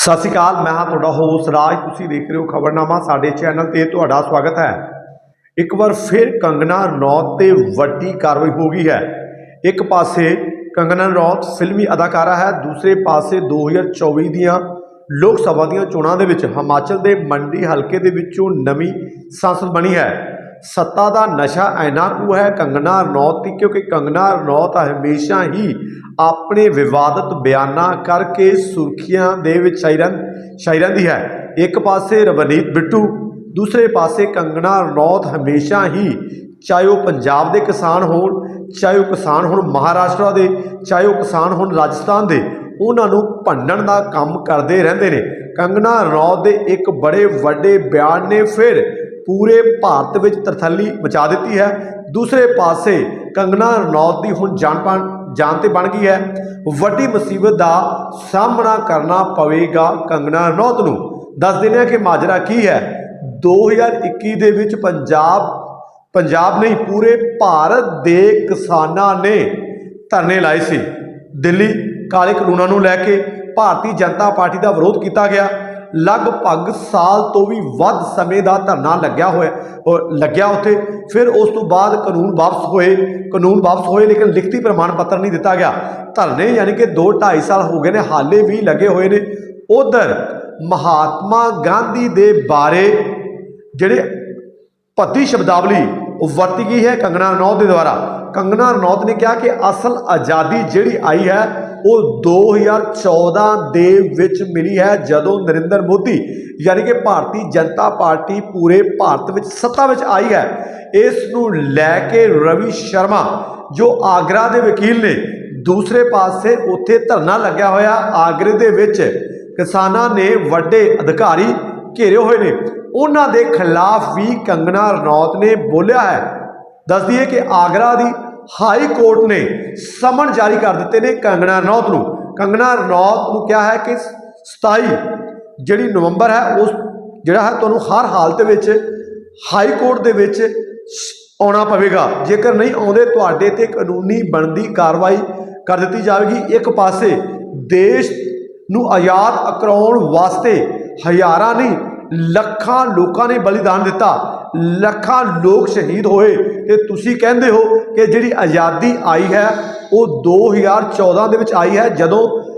ਸਤਿ ਸ਼੍ਰੀ ਅਕਾਲ, ਮੈਂ ਹਾਂ ਤੁਹਾਡਾ ਹੋਸਟ ਰਾਜ। ਤੁਸੀਂ ਦੇਖ ਰਹੇ ਹੋ ਖਬਰਨਾਮਾ ਸਾਡੇ ਚੈਨਲ ਤੇ, ਤੁਹਾਡਾ ਸਵਾਗਤ ਹੈ। ਇੱਕ ਵਾਰ ਫਿਰ ਕੰਗਨਾ ਰਣੌਤ ਤੇ ਵੱਡੀ ਕਾਰਵਾਈ ਹੋ ਗਈ ਹੈ। ਇੱਕ ਪਾਸੇ ਕੰਗਨਾ ਰਣੌਤ ਫਿਲਮੀ ਅਦਾਕਾਰਾ ਹੈ, ਦੂਸਰੇ ਪਾਸੇ 2024 ਦੀਆਂ ਲੋਕ ਸਭਾ ਦੀਆਂ ਚੋਣਾਂ ਦੇ ਵਿੱਚ ਹਿਮਾਚਲ ਦੇ ਮੰਡੀ ਹਲਕੇ ਦੇ ਵਿੱਚੋਂ ਨਵੀਂ ਸੰਸਦ ਬਣੀ ਹੈ। ਸੱਤਾ ਦਾ ਨਸ਼ਾ ਐਨਾ ਕੁ ਹੈ ਕੰਗਨਾ ਰਣੌਤ ਦੀ, ਕਿਉਂਕਿ ਕੰਗਨਾ ਰਣੌਤ ਹਮੇਸ਼ਾ ਹੀ ਆਪਣੇ ਵਿਵਾਦਤ ਬਿਆਨਾਂ ਕਰਕੇ ਸੁਰਖੀਆਂ ਦੇ ਵਿੱਚ ਛਾਈ ਰਹਿੰ ਛਾਈ ਰਹਿੰਦੀ ਹੈ। ਇੱਕ ਪਾਸੇ ਰਵਨੀਤ ਬਿੱਟੂ, ਦੂਸਰੇ ਪਾਸੇ ਕੰਗਨਾ ਰਣੌਤ ਹਮੇਸ਼ਾ ਹੀ ਚਾਹੇ ਉਹ ਪੰਜਾਬ ਦੇ ਕਿਸਾਨ ਹੋਣ, ਚਾਹੇ ਉਹ ਕਿਸਾਨ ਹੁਣ ਮਹਾਰਾਸ਼ਟਰ ਦੇ, ਚਾਹੇ ਉਹ ਕਿਸਾਨ ਹੁਣ ਰਾਜਸਥਾਨ ਦੇ, ਉਹਨਾਂ ਨੂੰ ਭੰਡਣ ਦਾ ਕੰਮ ਕਰਦੇ ਰਹਿੰਦੇ ਨੇ। ਕੰਗਨਾ ਰਣੌਤ ਦੇ ਇੱਕ ਬੜੇ ਵੱਡੇ ਬਿਆਨ ਨੇ ਫਿਰ ਪੂਰੇ ਭਾਰਤ ਵਿੱਚ ਤਰਥੱਲੀ ਮਚਾ ਦਿੱਤੀ ਹੈ। ਦੂਸਰੇ ਪਾਸੇ ਕੰਗਨਾ ਰਣੌਤ ਦੀ ਹੁਣ ਜਾਨ ਪਾਣ ਜਾਨ ਤੇ ਬਣ ਗਈ ਹੈ। ਵੱਡੀ ਮੁਸੀਬਤ ਦਾ ਸਾਹਮਣਾ ਕਰਨਾ ਪਵੇਗਾ ਕੰਗਨਾ ਰਣੌਤ ਨੂੰ। ਦੱਸ ਦਿੰਦੇ ਹਾਂ ਕਿ ਮਾਜਰਾ ਕੀ ਹੈ। 2021 ਦੇ ਵਿੱਚ ਪੰਜਾਬ ਪੰਜਾਬ ਨਹੀਂ, ਪੂਰੇ ਭਾਰਤ ਦੇ ਕਿਸਾਨਾਂ ਨੇ ਧਰਨੇ ਲਾਏ ਸੀ। ਦਿੱਲੀ ਕਾਲੇ ਕਾਨੂੰਨਾਂ ਨੂੰ ਲੈ ਕੇ ਭਾਰਤੀ ਜਨਤਾ ਪਾਰਟੀ ਦਾ ਵਿਰੋਧ ਕੀਤਾ ਗਿਆ। ਲਗਭਗ ਸਾਲ ਤੋਂ ਵੀ ਵੱਧ ਸਮੇਂ ਦਾ ਧਰਨਾ ਲੱਗਿਆ ਹੋਇਆ ਉਹ ਲੱਗਿਆ ਉੱਥੇ। ਫਿਰ ਉਸ ਤੋਂ ਬਾਅਦ ਕਾਨੂੰਨ ਵਾਪਸ ਹੋਏ, ਕਾਨੂੰਨ ਵਾਪਸ ਹੋਏ, ਲੇਕਿਨ ਲਿਖਤੀ ਪ੍ਰਮਾਣ ਪੱਤਰ ਨਹੀਂ ਦਿੱਤਾ ਗਿਆ। ਧਰਨੇ ਯਾਨੀ ਕਿ 2 2.5 ਸਾਲ ਹੋ ਗਏ ਨੇ, ਹਾਲੇ ਵੀ ਲੱਗੇ ਹੋਏ ਨੇ। ਉਧਰ ਮਹਾਤਮਾ ਗਾਂਧੀ ਦੇ ਬਾਰੇ ਜਿਹੜੇ ਭੱਦੀ ਸ਼ਬਦਾਵਲੀ ਵਰਤੀ ਗਈ ਹੈ ਕੰਗਣਾ ਰਣੌਤ ਦੇ ਦੁਆਰਾ। ਕੰਗਣਾ ਰਣੌਤ ਨੇ ਕਿਹਾ ਕਿ ਅਸਲ ਆਜ਼ਾਦੀ ਜਿਹੜੀ ਆਈ ਹੈ ਉਹ 2014 ਦੇ ਵਿੱਚ ਮਿਲੀ ਹੈ ਜਦੋਂ ਨਰਿੰਦਰ ਮੋਦੀ ਯਾਨੀ ਕਿ ਭਾਰਤੀ ਜਨਤਾ ਪਾਰਟੀ ਪੂਰੇ ਭਾਰਤ ਵਿੱਚ ਸੱਤਾ ਵਿੱਚ ਆਈ ਹੈ। ਇਸ ਨੂੰ ਲੈ ਕੇ ਰਵੀ ਸ਼ਰਮਾ, ਜੋ ਆਗਰਾ ਦੇ ਵਕੀਲ ਨੇ, ਦੂਸਰੇ ਪਾਸੇ ਉੱਥੇ ਧਰਨਾ ਲੱਗਿਆ ਹੋਇਆ। ਆਗਰੇ ਦੇ ਵਿੱਚ ਕਿਸਾਨਾਂ ਨੇ ਵੱਡੇ ਅਧਿਕਾਰੀ ਘੇਰੇ ਹੋਏ ਨੇ। ਉਹਨਾਂ ਦੇ ਖਿਲਾਫ ਵੀ ਕੰਗਨਾ ਰਣੌਤ ਨੇ ਬੋਲਿਆ ਹੈ। ਦੱਸ ਦਈਏ ਕਿ ਆਗਰਾ ਦੀ ਹਾਈ ਕੋਰਟ ਨੇ ਸਮਨ ਜਾਰੀ ਕਰ ਦਿੱਤੇ ਨੇ ਕੰਗਣਾ ਰਣੌਤ ਨੂੰ। ਕੰਗਣਾ ਰਣੌਤ ਨੂੰ ਕਿਹਾ ਹੈ ਕਿ 27 ਜਿਹੜੀ ਨਵੰਬਰ ਹੈ, ਉਸ ਜਿਹੜਾ ਹੈ, ਤੁਹਾਨੂੰ ਹਰ ਹਾਲਤ ਵਿੱਚ, ਹਾਈ ਕੋਰਟ ਦੇ ਵਿੱਚ ਆਉਣਾ ਪਵੇਗਾ। ਜੇਕਰ ਨਹੀਂ ਆਉਂਦੇ, ਤੁਹਾਡੇ ਤੇ ਕਾਨੂੰਨੀ ਬਣਦੀ ਕਾਰਵਾਈ ਕਰ ਦਿੱਤੀ ਜਾਵੇਗੀ। ਇੱਕ ਪਾਸੇ ਦੇਸ਼ ਨੂੰ ਆਜ਼ਾਦ ਕਰਾਉਣ ਵਾਸਤੇ ਹਜ਼ਾਰਾਂ ਨਹੀਂ, ਲੱਖਾਂ ਲੋਕਾਂ ਨੇ ਬਲੀਦਾਨ ਦਿੱਤਾ। ਲੱਖਾਂ ਲੋਕ ਸ਼ਹੀਦ ਹੋਏ। ਤੇ ਤੁਸੀਂ ਕਹਿੰਦੇ ਹੋ ਕਿ ਜਿਹੜੀ ਆਜ਼ਾਦੀ ਆਈ ਹੈ, ਉਹ 2014 ਦੇ ਵਿੱਚ ਆਈ ਹੈ, ਜਦੋਂ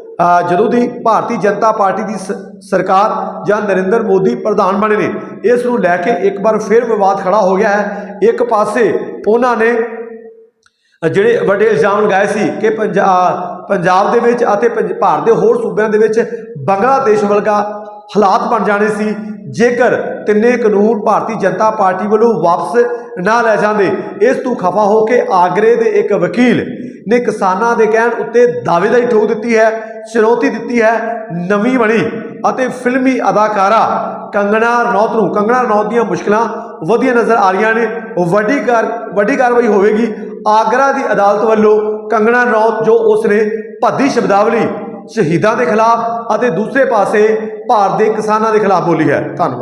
ਜਦੋਂ ਦੀ ਭਾਰਤੀ ਜਨਤਾ ਪਾਰਟੀ ਦੀ ਸ- ਸਰਕਾਰ ਜਾਂ ਨਰਿੰਦਰ ਮੋਦੀ ਪ੍ਰਧਾਨ ਬਣੇ ਨੇ। ਇਸ ਨੂੰ ਲੈ ਕੇ ਇੱਕ ਵਾਰ ਫਿਰ ਵਿਵਾਦ ਖੜਾ ਹੋ ਗਿਆ ਹੈ। ਇੱਕ ਪਾਸੇ ਉਹਨਾਂ ਨੇ ਜਿਹੜੇ ਵੱਡੇ ਇਲਜ਼ਾਮ ਲਗਾਏ ਸੀ ਕਿ ਪੰਜਾਬ ਪੰਜਾਬ ਦੇ ਵਿੱਚ ਅਤੇ ਪੰਜ- ਭਾਰਤ ਦੇ ਹੋਰ ਸੂਬਿਆਂ ਦੇ ਵਿੱਚ ਬੰਗਲਾਦੇਸ਼ ਵਰਗਾ ਹਾਲਾਤ ਬਣ ਜਾਣੇ ਸੀ। ਜੇਕਰ ਤਿੰਨੇ ਕਾਨੂੰਨ ਭਾਰਤੀ ਜਨਤਾ ਪਾਰਟੀ ਵੱਲੋਂ ਵਾਪਸ ਨਾ ਲੈ ਜਾਂਦੇ, ਇਸ ਤੋਂ ਖਫਾ ਹੋ ਕੇ ਆਗਰੇ ਦੇ ਇੱਕ ਵਕੀਲ ਨੇ ਕਿਸਾਨਾਂ ਦੇ ਕਹਿਣ ਉੱਤੇ ਦਾਅਵੇਦਾਰੀ ਠੋਕ ਦਿੱਤੀ ਹੈ, ਚੁਣੌਤੀ ਦਿੱਤੀ ਹੈ, ਨਵੀਂ ਬਣੀ ਅਤੇ ਫਿਲਮੀ ਅਦਾਕਾਰਾ ਕੰਗਣਾ ਰਣੌਤ ਨੂੰ, ਕੰਗਣਾ ਰਣੌਤ ਦੀਆਂ ਮੁਸ਼ਕਲਾਂ ਵਧੀਆਂ ਨਜ਼ਰ ਆ ਰਹੀਆਂ ਨੇ, ਵੱਡੀ ਕਾਰ, ਵੱਡੀ ਕਾਰਵਾਈ ਹੋਵੇਗੀ। ਆਗਰਾ ਦੀ ਅਦਾਲਤ ਵੱਲੋਂ ਕੰਗਣਾ ਰਣੌਤ ਜੋ ਉਸਨੇ ਭੱਦੀ ਸ਼ਬਦਾਵਲੀ ਸ਼ਹੀਦਾਂ ਦੇ ਖਿਲਾਫ ਅਤੇ ਦੂਸਰੇ ਪਾਸੇ ਭਾਰਤ ਦੇ ਕਿਸਾਨਾਂ ਦੇ ਖਿਲਾਫ ਬੋਲੀ ਹੈ। ਧੰਨਵਾਦ।